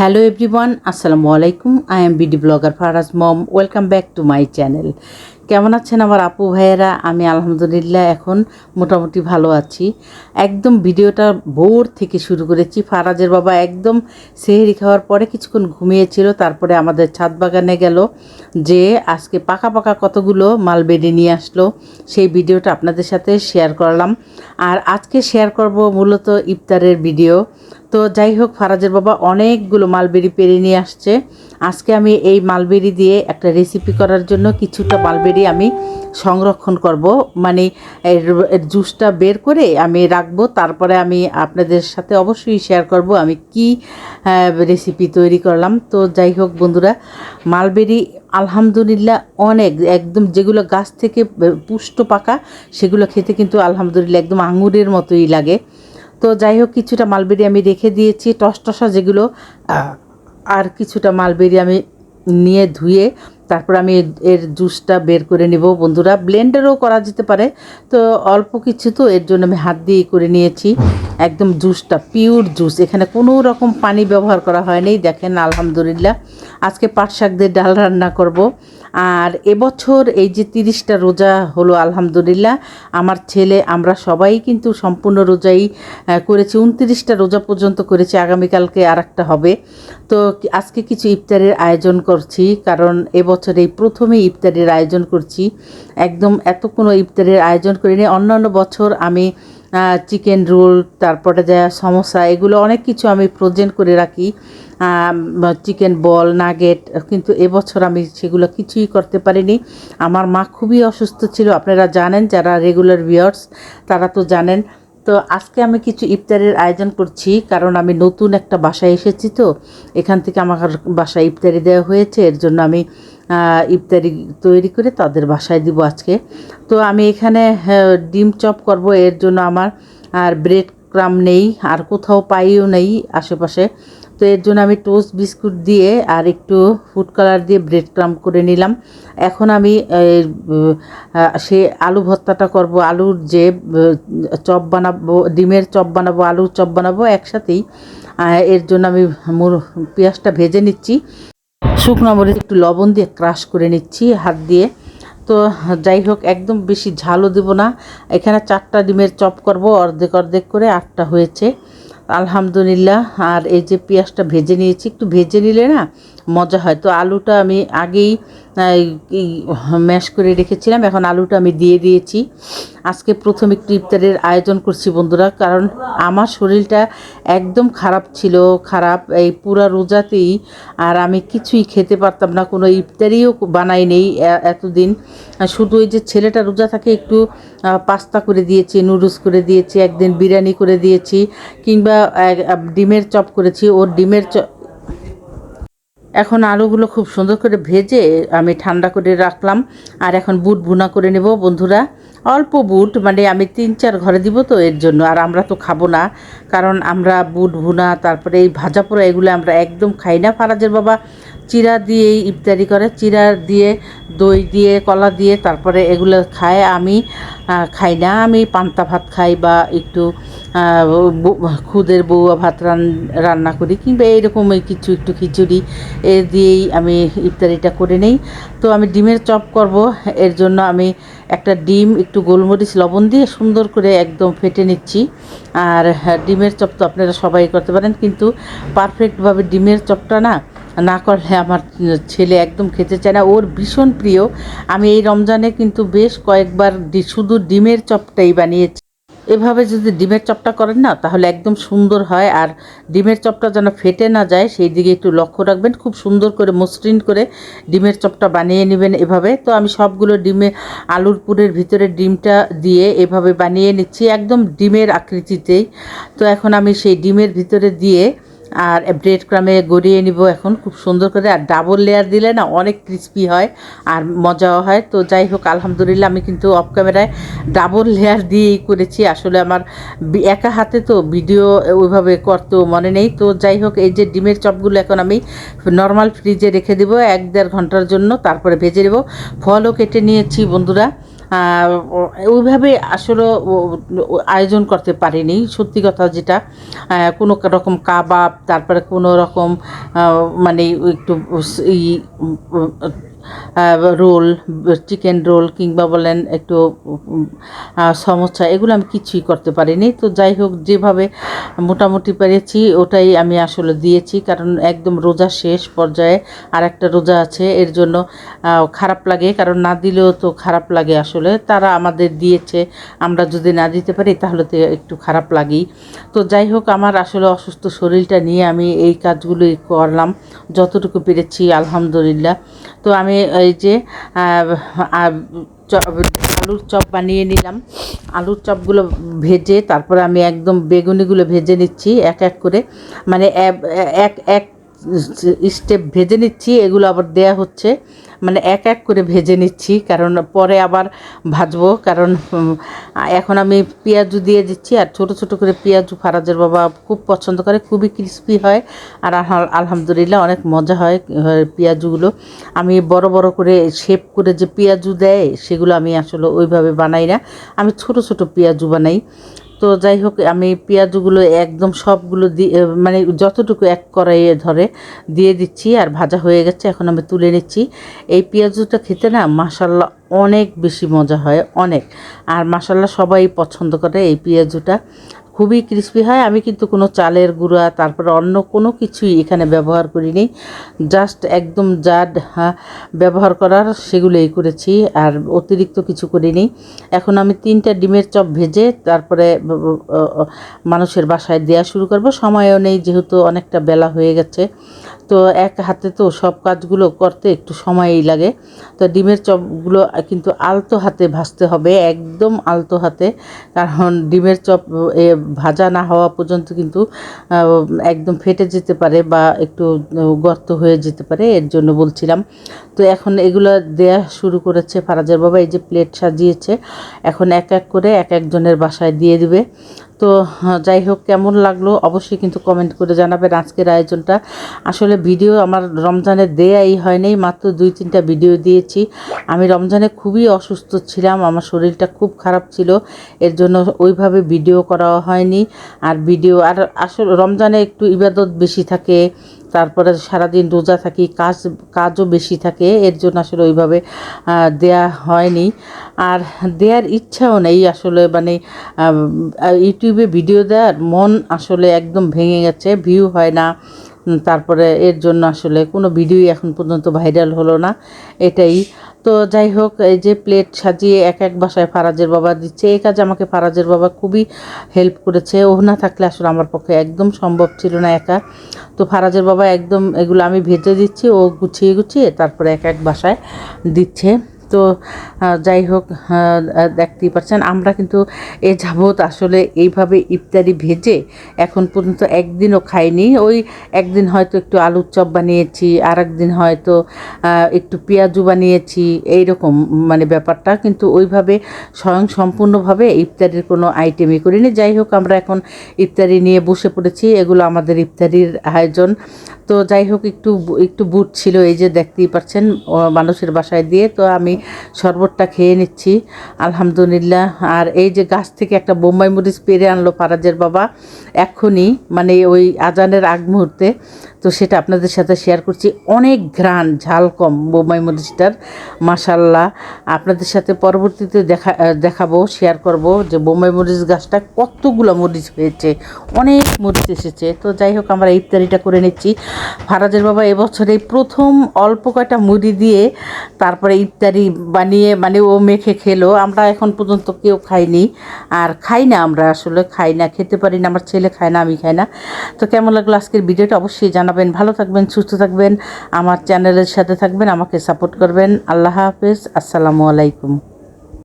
Hello everyone আসসালামু আলাইকুম I am BD blogger Faraz mom welcome back to my channel কেমন আছেন আমার আপু ভাইয়েরা? আমি আলহামদুলিল্লাহ এখন মোটামুটি ভালো আছি। একদম ভিডিওটা ভোর থেকে শুরু করেছি। ফারাজের বাবা একদম সেহেরি খাওয়ার পরে কিছুক্ষণ ঘুমিয়েছিল, তারপরে আমাদের ছাদ বাগানে গেল যে আজকে পাকা পাকা কতগুলো মাল বেড়ে নিয়ে আসলো। সেই ভিডিওটা আপনাদের সাথে শেয়ার করলাম। আর আজকে শেয়ার করব মূলত ইফতারের ভিডিও। তো যাই হোক, ফারাজের বাবা অনেকগুলো মালবেরি পেরে নিয়ে আসছে। আজকে আমি এই মালবেরি দিয়ে একটা রেসিপি করার জন্য কিছুটা মালবেরি আমি সংরক্ষণ করব। মানে এর জুসটা বের করে আমি রাখব, তারপরে আমি আপনাদের সাথে অবশ্যই শেয়ার করব আমি কি রেসিপি তৈরি করলাম। তো যাই হোক বন্ধুরা, মালবেরি আলহামদুলিল্লাহ অনেক, একদম যেগুলো গাছ থেকে পুষ্ট পাকা, সেগুলো খেতে কিন্তু আলহামদুলিল্লাহ একদম আঙুরের মতোই লাগে। তো যাই হোক, কিছুটা মালবেরি আমি রেখে দিয়েছি টসটসা যেগুলো আর কিছুটা মালবেরি আমি নিয়ে ধুয়ে তারপর আমি এর জুসটা বের করে নেব। বন্ধুরা, ব্লেন্ডারও করা যেতে পারে, তো অল্প কিছু তো এর জন্য আমি হাত দিয়ে করে নিয়েছি। একদম জুসটা পিওর জুস এখানে কোনো রকম পানি ব্যবহার করা হয়নি। দেখেন, আলহামদুলিল্লাহ, আজকে পাট শাক দিয়ে ডাল রান্না করব। আর এবছর এই যে তিরিশটা রোজা হলো, আলহামদুলিল্লাহ, আমার ছেলে, আমরা সবাই কিন্তু সম্পূর্ণ রোজাই করেছি। উনত্রিশটা রোজা পর্যন্ত করেছি, আগামীকালকে আর একটা হবে। তো আজকে কিছু ইফতারের আয়োজন করছি, কারণ এবছর এই প্রথমে ইফতারের আয়োজন করছি। একদম এত কোনো ইফতারের আয়োজন করিনি। অন্যান্য বছর আমি চিকেন রোল, তারপরে যা সমোসা, এগুলো অনেক কিছু আমি ফ্রোজেন করে রাখি। চিকেন বল নাগেট কিন্তু এবছর আমি সেগুলো কিছুই করতে পারিনি। আমার মা খুবই অসুস্থ ছিল, আপনারা জানেন, যারা রেগুলার ভিওর্স তারা তো জানেন। তো আজকে আমি কিছু ইফতারের আয়োজন করছি, কারণ আমি নতুন একটা বাসায় এসেছি তো, এখান থেকে আমার বাসায় ইফতারি দেওয়া হয়েছে, এর জন্য আমি ইফতারি তৈরি করে তাদের বাসায় দিব আজকে। তো আমি এখানে ডিম চপ করব, এর জন্য আমার আর ব্রেড ক্রাম নেই, আর কোথাও পাইও নেই আশেপাশে। তো এর জন্য আমি টোস্ট বিস্কুট দিয়ে আর একটু ফুড কালার দিয়ে ব্রেড ক্রাম করে নিলাম। এখন আমি সে আলু ভর্তাটা করব, আলুর যে চপ বানাবো, ডিমের চপ বানাবো, আলুর চপ বানাবো একসাথেই। এর জন্য আমি পেঁয়াজটা ভেজে নিচ্ছি। শুকনো মরিচ, একটু লবণ দিয়ে ক্রাশ করে নিচ্ছি হাত দিয়ে। তো যাই হোক, একদম বেশি ঝালও দেবো না। এখানে চারটা ডিমের চপ করব, অর্ধেক অর্ধেক করে আটটা হয়েছে। আলহামদুলিল্লাহ। আর এই যে পেঁয়াজটা ভেজে নিয়েছি, একটু ভেজে নিলে না মজা হয়। তো আলুটা আমি আগেই ম্যাশ করে রেখেছিলাম। এখন আলুটা আমি দিয়ে দিয়েছি। আজকে প্রথম একটু ইফতারের আয়োজন করছি বন্ধুরা, কারণ আমার শরীরটা একদম খারাপ ছিল, খারাপ এই পুরা রোজাতেই, আর আমি কিছুই খেতে পারতাম না, কোনো ইফতারিও বানাই নেই এতদিন। শুধু ওই যে ছেলেটা রোজা থাকে, একটু পাস্তা করে দিয়েছি, নুডলস করে দিয়েছি, একদিন বিরিয়ানি করে দিয়েছি, কিংবা ডিমের চপ করেছি। ওর ডিমের চপ এখন আলুগুলো খুব সুন্দর করে ভেজে আমি ঠান্ডা করে রাখলাম। আর এখন বুট বুনা করে নেব বন্ধুরা। অল্প বুট মানে আমি তিন চার ঘরে দিব তো এর জন্য, আর আমরা তো খাব না। কারণ আমরা বুট ভুনা, তারপরে এই ভাজা পোড়া, এগুলো আমরা একদম খাই না। ফারাজের বাবা চিরা দিয়েই ইফতারি করে। চিরা দিয়ে, দই দিয়ে, কলা দিয়ে তারপরে এগুলো খায়। আমি খাই না। আমি পান্তা ভাত খাই বা একটু খুদের বউয়া ভাত রান্না করি কিংবা এইরকম কিছু একটু খিচুড়ি। এ দিয়েই আমি ইফতারিটা করে নেই। তো আমি ডিমের চপ করব। এর জন্য আমি একটা ডিম, একটু গোলমরিচ, লবণ দিয়ে সুন্দর করে একদম ফেটে নিচ্ছি। আর ডিমের চপ তো আপনারা সবাই করতে পারেন। কিন্তু পারফেক্টভাবে ডিমের চপটা না না করলে আমার ছেলে একদম খেতে চায় না। ওর ভীষণ প্রিয়। আমি এই রমজানে কিন্তু বেশ কয়েকবার শুধু ডিমের চপটাই বানিয়েছি। এভাবে যদি ডিমের চপটা করেন না, তাহলে একদম সুন্দর হয়। আর ডিমের চপটা যেন ফেটে না যায়, সেই দিকে একটু লক্ষ্য রাখবেন। খুব সুন্দর করে মসৃণ করে ডিমের চপটা বানিয়ে নেবেন এভাবে। তো আমি সবগুলো ডিমে আলুর পুরের ভিতরে ডিমটা দিয়ে এভাবে বানিয়ে নিচ্ছি, একদম ডিমের আকৃতিতেই। তো এখন আমি সেই ডিমের ভিতরে দিয়ে আর ব্রেড ক্রামে গড়িয়ে নিব এখন খুব সুন্দর করে, আর ডাবল লেয়ার দিলে না অনেক ক্রিস্পি হয় আর মজাও হয়। তো যাই হোক, আলহামদুলিল্লাহ আমি কিন্তু অফ ক্যামেরায় ডাবল লেয়ার দিয়েই করেছি। আসলে আমার একা হাতে তো ভিডিও ওইভাবে করতেও মনে নেই। তো যাই হোক, এই যে ডিমের চপগুলো এখন আমি নর্মাল ফ্রিজে রেখে দেবো, এক দেড় ঘণ্টার জন্য, তারপরে ভেজে দেবো ফলও কেটে নিয়েছি বন্ধুরা। ওইভাবে আসলে আয়োজন করতে পারিনি। সত্যি কথা যেটা কোনো রকম কাবাব, তারপরে কোনো রকম মানে একটু রোল, চিকেন রোল কিংবা বলেন একটু সমস্যা এগুলো আমি কিছুই করতে পারিনি। তো যাই হোক, যেভাবে মোটামুটি পেরেছি, ওটাই আমি আসলে দিয়েছি। কারণ একদম রোজা শেষ পর্যায়ে আর একটা রোজা আছে, এর জন্য খারাপ লাগে। কারণ না দিলেও তো খারাপ লাগে আসলে। তারা আমাদের দিয়েছে, আমরা যদি না দিতে পারি, তাহলে তো একটু খারাপ লাগেই। তো যাই হোক, আমার আসলে অসুস্থ শরীরটা নিয়ে আমি এই কাজগুলোই করলাম। যতটুকু পেরেছি, আলহামদুলিল্লাহ। তো আমি এই যে আলুর চপ বানিয়ে নিলাম। আলুর চপগুলো ভেজে তারপর আমি একদম বেগুনিগুলো ভেজে নিচ্ছি, এক এক করে। মানে এক এক স্টেপ ভেজে নিচ্ছি, এগুলো আবার দেয়া হচ্ছে। মানে এক এক করে ভেজে নিচ্ছি, কারণ পরে আবার ভাজবো, কারণ এখন আমি পেঁয়াজু দিয়ে দিচ্ছি, আর ছোট ছোট করে পেঁয়াজু ফারাজের বাবা খুব পছন্দ করে, খুবই ক্রিস্পি হয়, আর আলহামদুলিল্লাহ অনেক মজা হয় পেঁয়াজুগুলো। আমি বড় বড় করে শেপ করে যে পেঁয়াজু দেয়, সেগুলো আমি আসলে ওইভাবে বানাই না। আমি ছোট ছোট পেঁয়াজু বানাই। তো যাই হোক, আমি পেঁয়াজগুলো একদম সবগুলো দিয়ে মানে যতটুকু এক কড়াইয়ে ধরে দিয়ে দিচ্ছি আর ভাজা হয়ে গেছে, এখন আমি তুলে নিচ্ছি। এই পেঁয়াজটা খেতে না মাসাল্লাহ অনেক বেশি মজা হয়, অনেক। আর মাসাল্লাহ সবাই পছন্দ করে এই পেঁয়াজুটা। খুবই ক্রিস্পি হয়। আমি কিন্তু কোনো চালের গুঁড়া তারপরে অন্য কোনো কিছুই এখানে ব্যবহার করিনি। জাস্ট একদম যা হ্যাঁ, ব্যবহার করার সেগুলোই করেছি আর অতিরিক্ত কিছু করিনি। এখন আমি তিনটা ডিমের চপ ভেজে তারপরে মানুষের বাসায় দেওয়া শুরু করব। সময়ও নেই যেহেতু অনেকটা বেলা হয়ে গেছে। তো এক হাতে তো সব কাজগুলো করতে একটু সময়ই লাগে। তো ডিমের চপগুলো কিন্তু আলতো হাতে ভাজতে হবে একদম আলতো হাতে। কারণ ডিমের চপ এ, ভাজা না হওয়া পর্যন্ত কিন্তু একদম ফেটে যেতে পারে বা একটু গর্ত হয়ে যেতে পারে এর জন্য বলছিলাম। তো এখন এগুলো দেয়া শুরু করেছে ফারাজের বাবা এই যে প্লেট সাজিয়েছে। এখন এক এক করে এক একজনের বাসায় দিয়ে দিবে। তো যাই হোক, কেমন লাগল অবশ্যই কিন্তু কমেন্ট করে জানাবেন আজকের আয়োজনটা। আসলে ভিডিও আমার রমজানে দেয়াই হয়নি, মাত্র দুই তিনটা ভিডিও দিয়েছি। আমি রমজানে খুবই অসুস্থ ছিলাম, আমার শরীরটা খুব খারাপ ছিল, এর জন্য ওইভাবে ভিডিও করা হয়নি। আর ভিডিও আর আসলে রমজানে একটু ইবাদত বেশি থাকে তারপরে সারাদিন রোজা থাকি, কাজ, কাজও বেশি থাকে, এর জন্য আসলে ওইভাবে দেয়া হয়নি। আর দেওয়ার ইচ্ছাও নেই আসলে মানে ইউটিউবে ভিডিও দেওয়ার মন আসলে একদম ভেঙে গেছে, ভিউ হয় না। তারপরে এর জন্য আসলে কোনো ভিডিওই এখন পর্যন্ত ভাইরাল হলো না, এটাই। তো যাই হোক, এই যে প্লেট সাজিয়ে এক এক বাসায় ফারাজের বাবা দিচ্ছে। এই কাজে আমাকে ফারাজের বাবা খুবই হেল্প করেছে। ও না থাকলে আসলে আমার পক্ষে একদম সম্ভব ছিল না একা। তো ফারাজের বাবা একদম এগুলো আমি ভেজে দিচ্ছি, ও গুছিয়ে গুছিয়ে তারপরে এক এক বাসায় দিচ্ছে। তো যাই হোক দেখতেই পাচ্ছেন আমরা কিন্তু এ যাবৎ আসলে এইভাবে ইফতারি ভেজে এখন পর্যন্ত একদিনও খাইনি। ওই একদিন হয়তো একটু আলুর চপ বানিয়েছি আর একদিন হয়তো একটু পেঁয়াজু বানিয়েছি এই রকম মানে ব্যাপারটা। কিন্তু ওইভাবে স্বয়ং সম্পূর্ণভাবে ইফতারির কোনো আইটেমই করিনি। যাই হোক, আমরা এখন ইফতারি নিয়ে বসে পড়েছি। এগুলো আমাদের ইফতারির আয়োজন। তো যাই হোক, একটু একটু বুট ছিল, এই যে দেখতেই পাচ্ছেন মানুষের বাসায় দিয়ে। তো আমি শরবতটা খেয়ে নিচ্ছি। আলহামদুলিল্লাহ। আর এই যে গাছ থেকে একটা বোম্বাই মরিচ পেরে আনলো ফারাজের বাবা এক্ষুনি মানে ওই আজানের আগ মুহূর্তে। তো সেটা আপনাদের সাথে শেয়ার করছি। অনেক ঘ্রাণ, ঝাল কম বোম্বাই মরিচটার মাসাল্লাহ আপনাদের সাথে পরবর্তীতে দেখা দেখাবো শেয়ার করব যে বোম্বাই মরিচ গাছটা কতগুলো মরিচ হয়েছে, অনেক মরিচ এসেছে। তো যাই হোক, আমরা ইফতারিটা করে নিচ্ছি। ফারাজের বাবা এবছর প্রথম অল্প কয়টা মুড়ি দিয়ে তারপরে ইফতারি বানিয়ে মানে ও মেখে খেলো। আমরা এখন পর্যন্ত কেউ খাইনি। আর খাই না আমরা আসলে, খাই না, খেতে পারি না, আমার ছেলে খায় না, আমি খাই না। তো কেমন লাগল আজকের ভিডিওটা অবশ্যই জানাবেন। ভালো থাকবেন, সুস্থ থাকবেন। আমার চ্যানেলের সাথে থাকবেন, আমাকে সাপোর্ট করবেন। আল্লাহ হাফেজ, আসসালামু আলাইকুম।